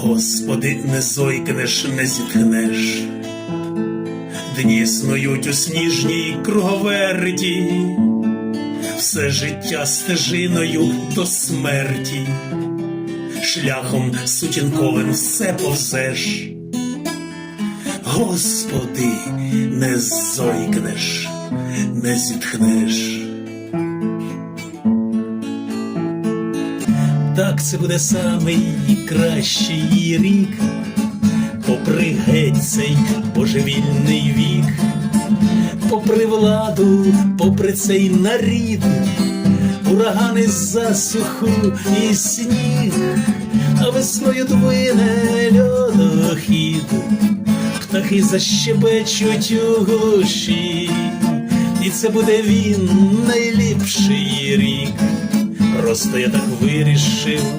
Господи, не зойкнеш, не зітхнеш, дні снують у сніжній круговерті, все життя стежиною до смерті, шляхом сутінковим все повзеш. Господи, не зойкнеш, не зітхнеш. Так це буде самий кращий рік, попри геть цей божевільний вік, попри владу, попри цей нарід, урагани засуху і сніг, а весною двине льодохід, птахи защебечуть у глуші, і це буде він найліпший. Просто я так вирішив.